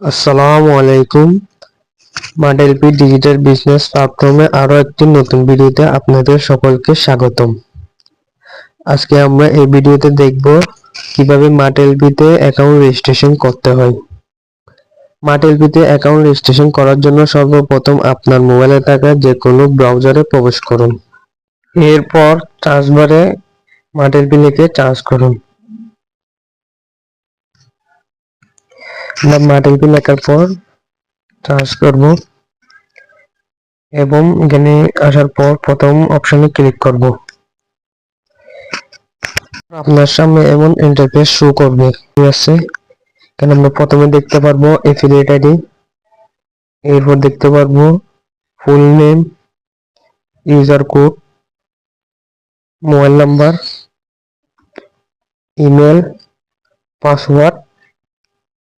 আসসালামু আলাইকুম। মডেলপি digital business প্ল্যাটফর্মে আরও একটি নতুন ভিডিওতে আপনাদের সকলকে স্বাগতম। আজকে আমরা এই ভিডিওতে দেখব কীভাবে মাটেলপিতে অ্যাকাউন্ট রেজিস্ট্রেশন করতে হয়। মাটেলপিতে অ্যাকাউন্ট রেজিস্ট্রেশন করার জন্য সর্বপ্রথম আপনার মোবাইলে থাকা যে কোনো ব্রাউজারে প্রবেশ করুন। এরপর চার্জ বারে মাটেলপি লিখে চার্জ করুন। আমরা মাটেলপি লেখার পর চার্জ করব এবং এখানে আসার পর প্রথম অপশনে ক্লিক করব। আপনার সামনে এমন ইন্টারফেস শো করবে। ঠিক আছে? এখানে আমরা প্রথমে দেখতে পারব এফিলিয়েট আইডি এরপর দেখতে পারব full name user code mobile number email password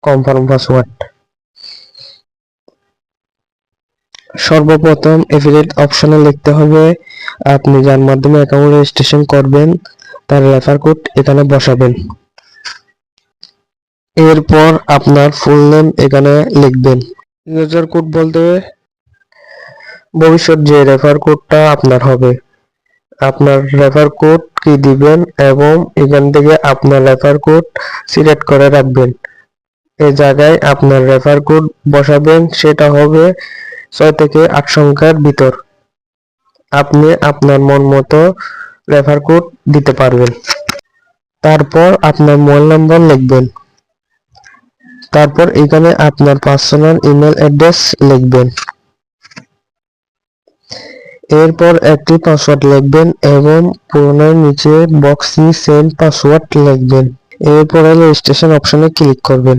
confirm password. সর্বপ্রথম এফিলিয়েট অপশনে লিখতে হবে, আপনি যার মাধ্যমে অ্যাকাউন্ট রেজিস্ট্রেশন করবেন, তার রেফার কোড এখানে বসাবেন। এরপর আপনার ফুল নেম এখানে লিখবেন। ইউজার কোড বলতে ভবিষ্যৎ যে রেফার কোডটা আপনার হবে। আপনার রেফার কোড কি দিবেন এবং এখান থেকে আপনার রেফার কোড সিলেক্ট করে রাখবেন। এই জায়গায় আপনার রেফার কোড বসাবেন, সেটা হবে ছয় থেকে আট সংখ্যার ভিতর। আপনি আপনার মন মতো রেফার কোড দিতে পারবেন। তারপর আপনার মোবাইল নাম্বার লিখবেন। তারপর এখানে আপনার পার্সোনাল ইমেল অ্যাড্রেস লিখবেন। এরপর একটি পাসওয়ার্ড লিখবেন এবং পুরোনোর নিচে বক্সে সেম পাসওয়ার্ড লিখবেন। এরপরে রেজিস্ট্রেশন অপশনে ক্লিক করবেন।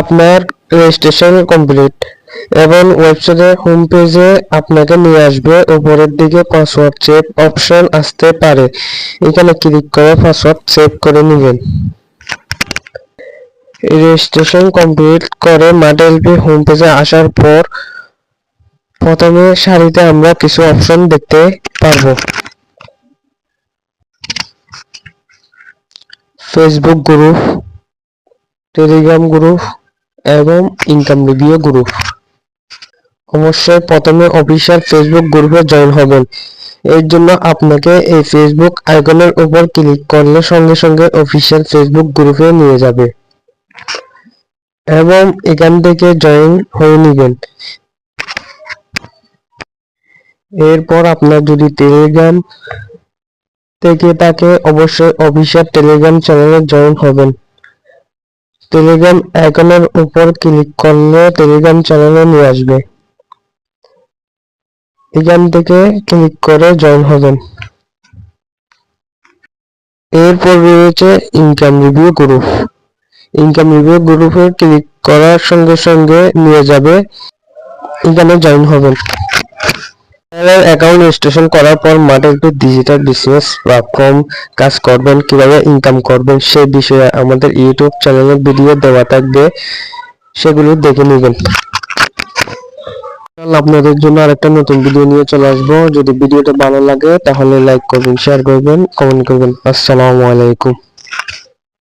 আপনার রেজিস্ট্রেশন কমপ্লিট এবং ওয়েবসাইটের হোম পেজে আপনাকে নিয়ে আসবে। উপরের দিকে পাসওয়ার্ড সেভ অপশন আসতে পারে। এখানে ক্লিক করে পাসওয়ার্ড সেভ করে নেবেন। রেজিস্ট্রেশন কমপ্লিট করে মাডেলপি হোম পেজে আসার পর প্রথমে সারিতে আমরা কিছু অপশন দেখতে পারব। ফেসবুক গ্রুপ টেলিগ্রাম গ্রুপ এবং ইনকাম রিভিউ গ্রুপ অবশ্যই প্রথমে অফিসিয়াল ফেসবুক গ্রুপে জয়েন হবেন। এর জন্য আপনাকে এই ফেসবুক আইকনের উপর ক্লিক করলে সঙ্গে সঙ্গে অফিসিয়াল ফেসবুক গ্রুপে নিয়ে যাবে। এবং এখান থেকে জয়েন হয়ে নেবেন। এরপর আপনার যদি টেলিগ্রাম থেকে থাকে অবশ্যই অফিসিয়াল টেলিগ্রাম চ্যানেলে জয়েন হবেন। টেলিগ্রাম আইকনের উপর ক্লিক করলে টেলিগ্রাম চ্যানেলে নিয়ে আসবে। এখান থেকে ক্লিক করে জয়েন হবেন। এরপর রয়েছে income review group. Income review গ্রুপে ক্লিক করার সঙ্গে সঙ্গে নিয়ে যাবে। এখানে জয়েন হবেন। অ্যাকাউন্ট রেজিস্ট্রেশন করার পর মাঠে একটু ডিজিটাল বিজনেস প্ল্যাটফর্ম কাজ করবেন, কীভাবে ইনকাম করবেন সেই বিষয়ে আমাদের ইউটিউব চ্যানেলে ভিডিও দেওয়া থাকবে, সেগুলো দেখে নেবেন। আপনাদের জন্য আরেকটা নতুন ভিডিও নিয়ে চলে আসব। যদি ভিডিওটা ভালো লাগে, তাহলে লাইক করবেন শেয়ার করবেন কমেন্ট করবেন। আসসালামু আলাইকুম।